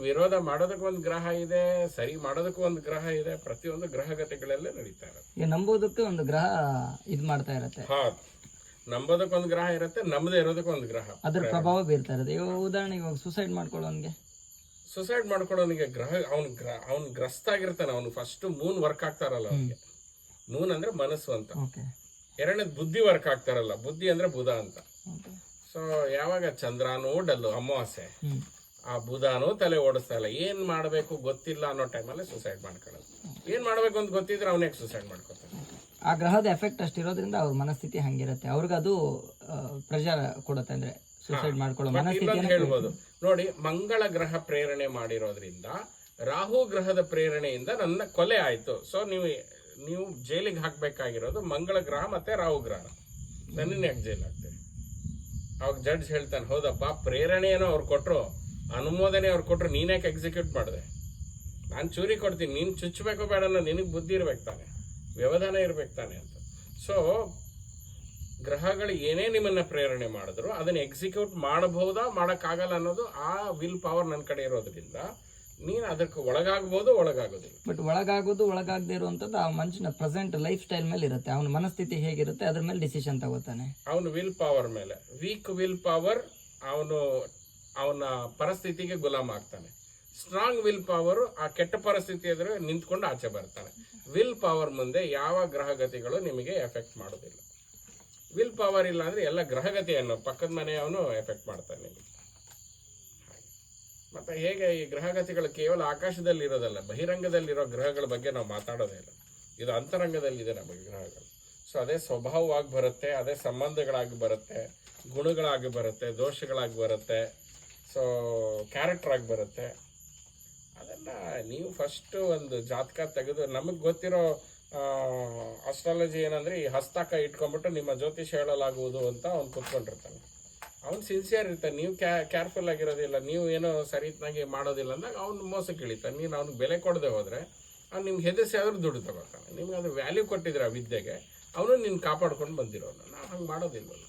ವಿರೋಧ ಮಾಡೋದಕ್ಕೆ ಒಂದು ಗ್ರಹ ಇದೆ ಸರಿ ಮಾಡೋದಕ್ಕೂ ಒಂದು ಗ್ರಹ ಇದೆ ಪ್ರತಿಯೊಂದು ಗ್ರಹಗತಿಗಳಲ್ಲೇ ನಡೀತಾ ಇರುತ್ತೆ. ಈಗ ನಂಬೋದಕ್ಕೆ ಒಂದು ಗ್ರಹ ಇದ್ ಮಾಡ್ತಾ ಇರತ್ತೆ. ಹೌದು. ನಂಬೋದಕ್ಕೆ ಒಂದು ಗ್ರಹ ಇರುತ್ತೆ ನಮ್ಮದೇ ಇರೋದಕ್ಕೆ ಒಂದು ಗ್ರಹ. ಅದ್ರ ಪ್ರಭಾವ ಬೀರ್ತಾ ಇರುತ್ತೆ. ಇವಾಗ ಉದಾಹರಣೆಗೆ ಇವಾಗ ಸುಸೈಡ್ ಮಾಡ್ಕೊಳ್ಳೋನ್ಗೆ. ಸುಸೈಡ್ ಮಾಡ್ಕೊಳ್ಳೋನಿಗೆ ಗ್ರಹ ಅವ್ನ ಗ್ರಹ ಅವ್ನ್ ಗ್ರಸ್ತ ಆಗಿರ್ತಾನೆ ಅವ್ನು. ಫಸ್ಟ್ ಮೂನ್ ವರ್ಕ್ ಆಗ್ತಾರಲ್ಲ ಅವನಿಗೆ. ಮೂನ್ ಅಂದ್ರೆ ಮನಸ್ಸು ಅಂತ. ಓಕೆ ಎರಡನೇದು ಬುದ್ಧಿ ವರ್ಕ್ ಆಗ್ತಾರಲ್ಲ ಬುದ್ಧಿ ಅಂದ್ರೆ ಬುಧ ಅಂತ. ಸೊ ಯಾವಾಗ ಚಂದ್ರನೂ ಡಲ್ಲು ಅಮಾವಾಸ್ಯೆ. ಆ ಬುಧನೂ ತಲೆ ಓಡಿಸ್ತಾ ಇಲ್ಲ. ಏನ್ ಮಾಡ್ಬೇಕು ಗೊತ್ತಿಲ್ಲ ಅನ್ನೋ ಟೈಮಲ್ಲಿ ಸುಸೈಡ್ ಮಾಡ್ಕೊಳ್ಳೋದು. ಏನ್ ಮಾಡ್ಬೇಕು ಅಂತ ಗೊತ್ತಿದ್ರೆ ಅವನೇ ಸುಸೈಡ್ ಮಾಡ್ಕೊತಾನೆ? ಆ ಗ್ರಹದ ಎಫೆಕ್ಟ್ ಅಷ್ಟಿರೋದ್ರಿಂದ ಅವ್ರ ಮನಸ್ಥಿತಿ ಹಂಗಿರುತ್ತೆ. ಅವ್ರಿಗೆ ಅದು ಪ್ರೆಷರ್ ಕೊಡುತ್ತೆ ಅಂದ್ರೆ ಸುಸೈಡ್ ಮಾಡ್ಕೊಳ್ಳೋ ಹೇಳ್ಬೋದು. ನೋಡಿ ಮಂಗಳ ಗ್ರಹ ಪ್ರೇರಣೆ ಮಾಡಿರೋದ್ರಿಂದ ರಾಹು ಗ್ರಹದ ಪ್ರೇರಣೆಯಿಂದ ನನ್ನ ಕೊಲೆ ಆಯ್ತು. ಸೊ ನೀವು ನೀವು ಜೈಲಿಗೆ ಹಾಕ್ಬೇಕಾಗಿರೋದು ಮಂಗಳ ಗ್ರಹ ಮತ್ತೆ ರಾಹು ಗ್ರಹ. ನನ್ನನ್ನು ಯಾಕೆ ಜೈಲ್ ಹಾಕ್ತೀರಿ ಅವಾಗ ಜಡ್ಜ್ ಹೇಳ್ತಾನೆ ಹೌದಪ್ಪ ಪ್ರೇರಣೆಯನ್ನು ಅವ್ರು ಕೊಟ್ರು. ಅನುಮೋದನೆ ಅವ್ರು ಕೊಟ್ಟರು ನೀನ್ಯಾಕೆ ಎಕ್ಸಿಕ್ಯೂಟ್ ಮಾಡಿದೆ? ನಾನು ಚೂರಿ ಕೊಡ್ತೀನಿ ನೀನು ಚುಚ್ಚಬೇಕು ಬೇಡ ನಿನಗೆ ಬುದ್ಧಿ ಇರ್ಬೇಕು ತಾನೆ ವ್ಯವಧಾನ ಇರ್ಬೇಕು ತಾನೆ ಅಂತ. ಸೊ ಗ್ರಹಗಳು ಏನೇ ನಿಮ್ಮನ್ನು ಪ್ರೇರಣೆ ಮಾಡಿದ್ರು ಅದನ್ನು ಎಕ್ಸಿಕ್ಯೂಟ್ ಮಾಡಬಹುದಾ ಮಾಡೋಕ್ಕಾಗಲ್ಲ ಅನ್ನೋದು ಆ ವಿಲ್ ಪವರ್ ನನ್ನ ಕಡೆ ಇರೋದ್ರಿಂದ ನೀನು ಅದಕ್ಕೆ ಒಳಗಾಗ್ಬೋದು ಒಳಗಾಗೋದಿಲ್ಲ. ಬಟ್ ಒಳಗಾಗೋದು ಒಳಗಾಗದೇ ಇರುವಂಥದ್ದು ಆ ಮನುಷ್ಯನ ಪ್ರೆಸೆಂಟ್ ಲೈಫ್ ಸ್ಟೈಲ್ ಮೇಲೆ ಇರುತ್ತೆ. ಅವನ ಮನಸ್ಥಿತಿ ಹೇಗಿರುತ್ತೆ ಅದ್ರ ಮೇಲೆ ಡಿಸಿಷನ್ ತಗೋತಾನೆ. ಅವನು ವಿಲ್ ಪವರ್ ಮೇಲೆ. ವೀಕ್ ವಿಲ್ ಪವರ್ ಅವನು ಅವನ ಪರಿಸ್ಥಿತಿಗೆ ಗುಲಾಮ ಆಗ್ತಾನೆ. ಸ್ಟ್ರಾಂಗ್ ವಿಲ್ ಪವರ್ ಆ ಕೆಟ್ಟ ಪರಿಸ್ಥಿತಿ ಎದುರು ನಿಂತ್ಕೊಂಡು ಆಚೆ ಬರ್ತಾನೆ. ವಿಲ್ ಪವರ್ ಮುಂದೆ ಯಾವ ಗ್ರಹಗತಿಗಳು ನಿಮಗೆ ಎಫೆಕ್ಟ್ ಮಾಡೋದಿಲ್ಲ ವಿಲ್ ಪವರ್ ಇಲ್ಲ ಅಂದ್ರೆ ಎಲ್ಲ ಗ್ರಹಗತಿಯನ್ನು ಪಕ್ಕದ ಮನೆಯವನು ಎಫೆಕ್ಟ್ ಮಾಡ್ತಾನೆ ನಿಮಗೆ. ಮತ್ತೆ ಹೇಗೆ ಈ ಗ್ರಹಗತಿಗಳು ಕೇವಲ ಆಕಾಶದಲ್ಲಿ ಇರೋದಲ್ಲ, ಬಹಿರಂಗದಲ್ಲಿರೋ ಗ್ರಹಗಳ ಬಗ್ಗೆ ನಾವು ಮಾತಾಡೋದೇ ಇಲ್ಲ. ಇದು ಅಂತರಂಗದಲ್ಲಿದೆ ನಮಗೆ ಗ್ರಹಗಳು. ಸೊ ಅದೇ ಸ್ವಭಾವವಾಗಿ ಬರುತ್ತೆ, ಅದೇ ಸಂಬಂಧಗಳಾಗಿ ಬರುತ್ತೆ, ಗುಣಗಳಾಗಿ ಬರುತ್ತೆ, ದೋಷಗಳಾಗಿ ಬರುತ್ತೆ. ಸೊ ಕ್ಯಾರೆಕ್ಟರ್ ಆಗಿ ಬರುತ್ತೆ. ಅದೆಲ್ಲ ನೀವು ಫಸ್ಟ್ ಒಂದು ಜಾತಕ ತೆಗೆದು ನಮಗೆ ಗೊತ್ತಿರೋ ಅಸ್ಟ್ರಾಲಜಿ ಏನಂದ್ರೆ ಈ ಹಸ್ತಕ ಇಟ್ಕೊಂಡ್ಬಿಟ್ಟು ನಿಮ್ಮ ಜ್ಯೋತಿಷ ಹೇಳಲಾಗುವುದು ಅಂತ ಅವ್ನು ಕುತ್ಕೊಂಡಿರ್ತಾನೆ. ಅವ್ನು ಸಿನ್ಸಿಯರ್ ಇರ್ತಾನೆ. ನೀವು ಕ್ಯಾ ಕೇರ್ಫುಲ್ ಆಗಿರೋದಿಲ್ಲ. ನೀವು ಏನೋ ಸರಿತ್ನಾಗಿ ಮಾಡೋದಿಲ್ಲ ಅಂದಾಗ ಅವ್ನು ಮೋಸಕ್ಕೆ ಇಳಿತಾನೆ. ನೀನು ಅವ್ನಿಗೆ ಬೆಲೆ ಕೊಡದೆ ಹೋದರೆ ಅವ್ನು ನಿಮ್ಗೆ ಹೆದರ್ಸಿ ಆದ್ರೂ ದುಡ್ಡು ತಗೋತಾನೆ. ನಿಮ್ಗೆ ಅದು ವ್ಯಾಲ್ಯೂ ಕೊಟ್ಟಿದ್ರೆ ಆ ವಿದ್ಯೆಗೆ, ಅವನು ನಿನ್ನ ಕಾಪಾಡ್ಕೊಂಡು ಬಂದಿರೋನು. ನಾನು ಹಂಗೆ ಮಾಡೋದಿಲ್ವಲ್ಲ.